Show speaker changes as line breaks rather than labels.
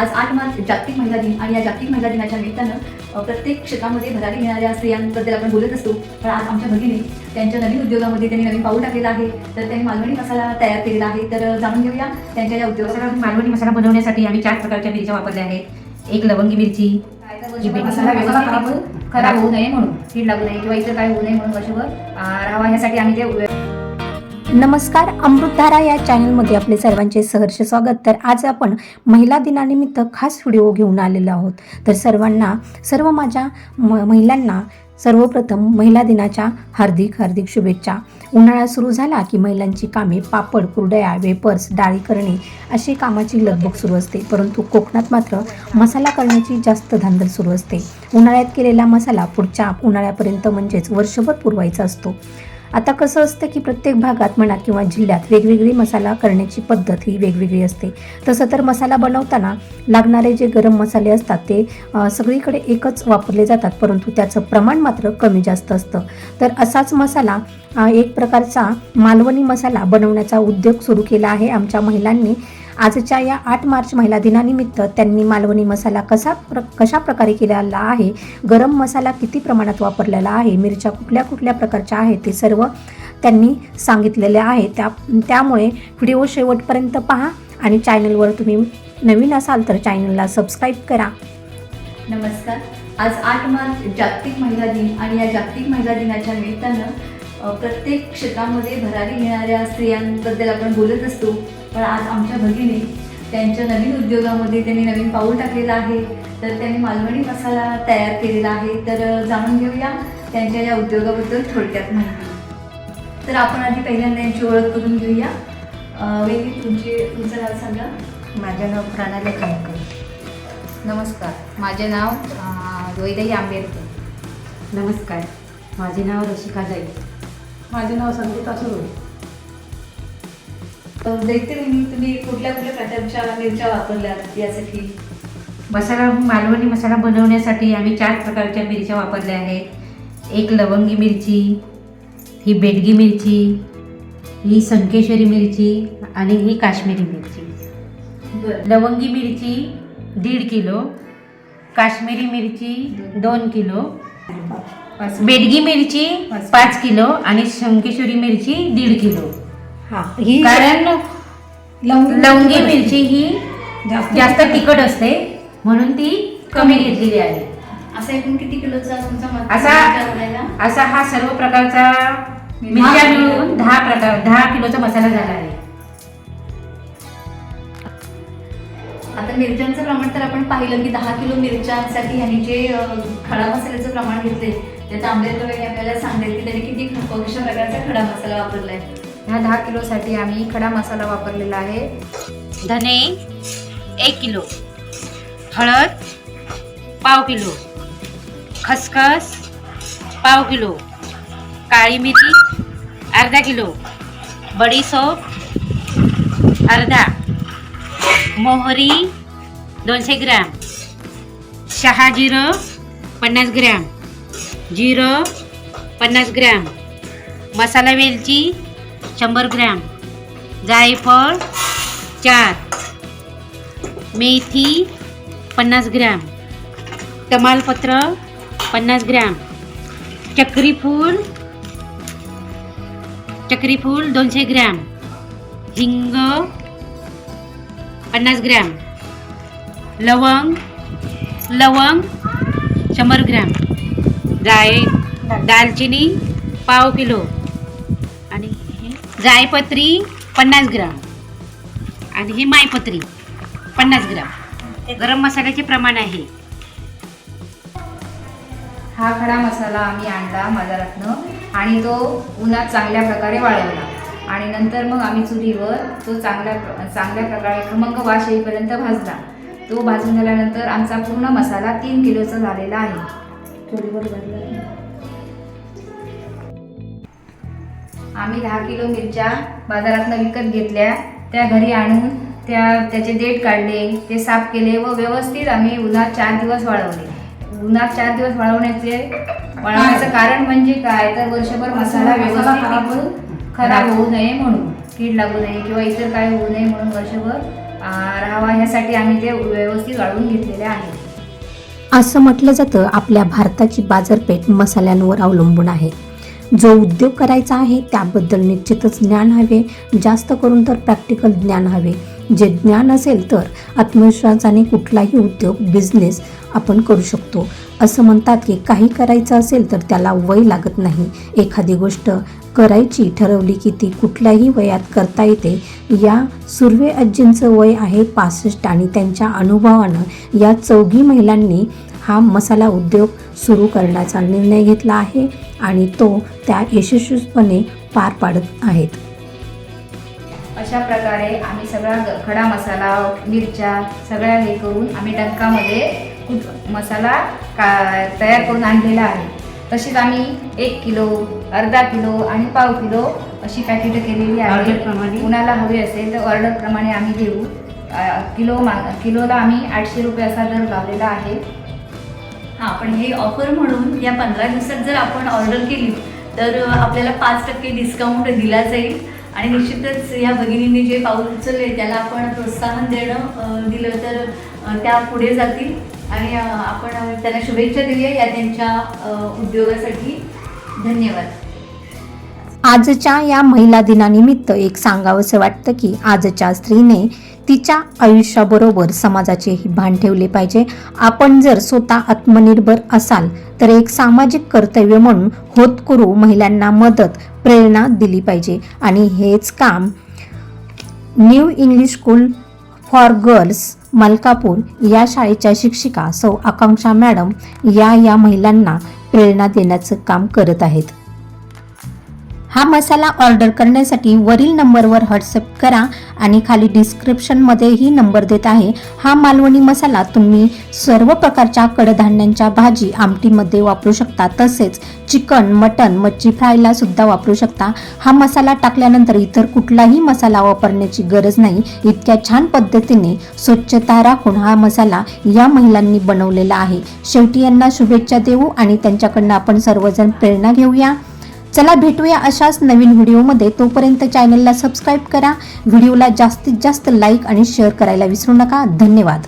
आज आठ मार्च जागतिक महिला दिन आणि या जागतिक महिला दिनाच्या निमित्तानं प्रत्येक क्षेत्रामध्ये भरारी घेणाऱ्या स्त्रियांबद्दल आपण बोलत असतो. पण आज आमच्या भगिनी त्यांच्या नवीन उद्योगामध्ये त्यांनी नवीन पाऊल टाकलेलं आहे. तर त्यांनी मालवणी मसाला तयार केलेला आहे. तर जाणून घेऊया त्यांच्या या उद्योगाचा
मालवणी मसाला बनवण्यासाठी आम्ही चार प्रकारच्या मिरच्या वापरल्या आहेत. एक लवंगी मिरची
खराब होऊ नये म्हणून. कीड लागू नये किंवा इतर काय होऊ नये म्हणून वर्षभर राहावा. ह्यासाठी आम्ही ते
नमस्कार अमृतधारा या चॅनलमध्ये आपले सर्वांचे सहर्ष स्वागत. तर आज आपण महिला दिनानिमित्त खास व्हिडिओ घेऊन आलेलो आहोत. तर सर्वांना सर्व माझ्या म महिलांना सर्वप्रथम महिला दिनाच्या हार्दिक हार्दिक शुभेच्छा. उन्हाळा सुरू झाला की महिलांची कामे पापड कुरडया वेपर्स डाळी करणे अशी कामाची लगबग सुरू असते. परंतु कोकणात मात्र मसाला करण्याची जास्त धांदल सुरू असते. उन्हाळ्यात केलेला मसाला पुढच्या उन्हाळ्यापर्यंत म्हणजेच वर्षभर पुरवायचा असतो. आता कसं असतं की प्रत्येक भागात म्हणा किंवा जिल्ह्यात वेगवेगळी मसाला करण्याची पद्धत ही वेगवेगळी असते. तसं तर मसाला बनवताना लागणारे जे गरम मसाले असतात ते सगळीकडे एकच वापरले जातात परंतु त्याचं प्रमाण मात्र कमी जास्त असतं. तर असाच मसाला एक प्रकारचा मालवणी मसाला बनवण्याचा उद्योग सुरू केला आहे आमच्या महिलांनी. आजच्या या आठ मार्च महिला दिनानिमित्त त्यांनी मालवणी मसाला कसा प्र कशा प्रकारे केलेला आहे? गरम मसाला किती प्रमाणात वापरलेला आहे? मिरच्या कुठल्या कुठल्या प्रकारच्या आहेत? ते सर्व त्यांनी सांगितलेले आहे. त्या त्यामुळे व्हिडिओ शेवटपर्यंत पहा आणि चॅनलवर तुम्ही नवीन असाल तर चॅनलला सबस्क्राईब करा.
नमस्कार. आज आठ मार्च जागतिक महिला दिन आणि या जागतिक महिला दिनाच्या निमित्तानं प्रत्येक क्षेत्रामध्ये भरारी घेणाऱ्या स्त्रियांबद्दल आपण बोलत असतो. पण आज आमच्या भगिनी त्यांच्या नवीन उद्योगामध्ये त्यांनी नवीन पाऊल टाकलेलं आहे. तर त्यांनी मालवणी मसाला तयार केलेला आहे. तर जाणून घेऊया त्यांच्या या उद्योगाबद्दल थोडक्यात माहिती. तर आपण आधी पहिल्यांदा यांची ओळख करून घेऊया. वहिनी तुमचे तुमचं नाव सांगा.
माझे नाव प्रणाली खानकर. नमस्कार. माझे नाव वैदेही आंबेडकर.
नमस्कार. माझे नाव रशिका जाई
माझे नाव संगीता सुरू.
दैत्यवहिनी तुम्ही कुठल्या कुठल्या प्रकारच्या मिरच्या वापरल्यात यासाठी?
मसाला मालवणी मसाला बनवण्यासाठी आम्ही चार प्रकारच्या मिरच्या वापरल्या आहेत. एक लवंगी मिरची ही बेडगी मिरची ही संकेश्वरी मिरची आणि ही काश्मीरी मिरची. लवंगी मिरची दीड किलो काश्मीरी मिरची दोन किलो बेडगी मिरची पाच किलो आणि शंकेश्वरी मिरची दीड किलो.
हां ही
कारण लवंगी मिरची ही जास्त तिखट असते म्हणून ती कमी घेतलेली आहे.
असा एकूण किती किलोचा तुमचा
असा-? असा हा सर्व प्रकारचा मिरच्या मिळून दहा प्रकार दहा किलोचा मसाला झाला आहे.
आता मिरच्यांचं प्रमाण तर आपण पाहिलं की दहा किलो मिरच्यांसाठी ह्यांनी जे खडा मसाल्याचं प्रमाण घेतले ते तांबेकर वगैरे आपल्याला सांगेल की त्यांनी किती कशा प्रकारचा खडा मसाला वापरलाय.
ह्या दहा किलोसाठी आम्ही खडा मसाला वापरलेला आहे.
धने एक किलो. हळद पाव किलो. खसखस पाव किलो. काळी मिरी अर्धा किलो. बडीसोप अर्धा. मोहरी दोनशे ग्रॅम. शहा जिरं पन्नास ग्रॅम. जिरं पन्नास ग्रॅम. मसाला वेलची शंभर ग्रॅम. जायफळ चार. मेथी पन्नास ग्रॅम. तमालपत्र पन्नास ग्रॅम. चक्रीफूल चक्रीफूल दोनशे ग्रॅम. हिंग पन्नास ग्रॅम. लवंग लवंग शंभर ग्रॅम. जाय दालचिनी पाव किलो. जायपत्री पन्नास ग्राम. आणि ही मायपत्री पन्नास ग्राम. गरम मसाल्याचे प्रमाण आहे.
हा खडा मसाला आम्ही आणला बाजारातनं आणि तो उन्हात चांगल्या प्रकारे वाळवला. आणि नंतर मग आम्ही चुलीवर तो चांगल्या प्र- चांगल्या प्रकारे खमंग वास येईपर्यंत भाजला. तो भाजून झाल्यानंतर आमचा पूर्ण मसाला तीन किलोचा झालेला आहे. आम्ही दहा किलो मिरच्या बाजारातनं विकत घेतल्या. त्या घरी आणून त्या त्याचे देठ काढले. ते साफ केले व व्यवस्थित आम्ही उन्हात चार दिवस वाळवले. उन्हात चार दिवस वाळवण्याचे वाळवण्याचं कारण म्हणजे काय? तर वर्षभर मसाला
मसाला
व्यवस्थित
खराब
होऊ नये म्हणून कीड लागू नये किंवा इतर काय होऊ नये म्हणून वर्षभर राहावा ह्यासाठी आम्ही ते व्यवस्थित वाळवून घेतलेले आहे.
असं म्हटलं जातं आपल्या भारताची बाजारपेठ मसाल्यांवर अवलंबून आहे. जो उद्योग करायचा आहे त्याबद्दल निश्चितच ज्ञान हवे. जास्त करून तर प्रॅक्टिकल ज्ञान हवे. जे ज्ञान असेल तर आत्मविश्वासाने कुठलाही उद्योग बिझनेस आपण करू शकतो. असं म्हणतात की काही करायचं असेल तर त्याला वय लागत नाही. एखादी गोष्ट करायची ठरवली की ती कुठल्याही वयात करता येते. या सुर्वे अज्जींचं वय आहे पासष्ट आणि त्यांच्या अनुभवानं या चौघी महिलांनी हा मसाला उद्योग सुरू करण्याचा निर्णय घेतला आहे. आणि तो त्या यशस्वीपणे पार पाडत आहेत.
अशा प्रकारे आम्ही सगळा खडा मसाला मिरच्या सगळ्या हे करून आम्ही डंकामध्ये खूप मसाला का तयार करून आणलेला आहे. तशीच आम्ही एक किलो अर्धा किलो आणि पाव किलो अशी पॅकेट केलेली आहे.
ऑर्डरप्रमाणे?
कुणाला हवी असेल तर ऑर्डरप्रमाणे आम्ही देऊ अ, किलो मा किलोला आम्ही आठशे रुपये असा दर लावलेला आहे.
हां पण हे ऑफर म्हणून या पंधरा दिवसात जर आपण ऑर्डर केली तर आपल्याला पाच टक्के डिस्काउंट दिला जाईल. आणि निश्चितच या भगिनींनी जे पाऊल उचलले त्याला आपण प्रोत्साहन देणं दिलं तर त्या पुढे जातील. आणि आपण त्यांना शुभेच्छा देऊया या त्यांच्या उद्योगासाठी. धन्यवाद.
आजच्या या महिला दिनानिमित्त एक सांगावंसं वाटतं की आजच्या स्त्रीने तिच्या आयुष्याबरोबर समाजाचेही भान ठेवले पाहिजे. आपण जर स्वतः आत्मनिर्भर असाल तर एक सामाजिक कर्तव्य म्हणून होतकरू महिलांना मदत प्रेरणा दिली पाहिजे. आणि हेच काम New English School for Girls Malkapur या शाळेच्या शिक्षिका सौ आकांक्षा मॅडम या या महिलांना प्रेरणा देण्याचं काम करत आहेत. हा मसाला ऑर्डर करण्यासाठी वरील नंबरवर व्हॉट्सअप करा आणि खाली डिस्क्रिप्शनमध्येही नंबर देत आहे. हा मालवणी मसाला तुम्ही सर्व प्रकारच्या कडधान्यांच्या भाजी आमटीमध्ये वापरू शकता. तसेच चिकन मटन मच्छी फ्रायला सुद्धा वापरू शकता. हा मसाला टाकल्यानंतर इतर कुठलाही मसाला वापरण्याची गरज नाही. इतक्या छान पद्धतीने स्वच्छता राखून हा मसाला या महिलांनी बनवलेला आहे. शेवटी यांना शुभेच्छा देऊ आणि त्यांच्याकडनं आपण सर्वजण प्रेरणा घेऊया. चला भेटूया अशाच नवीन व्हिडिओमध्ये. तोपर्यंत चॅनलला सबस्क्राईब करा. व्हिडिओला जास्तीत जास्त लाईक आणि शेअर करायला विसरू नका. धन्यवाद.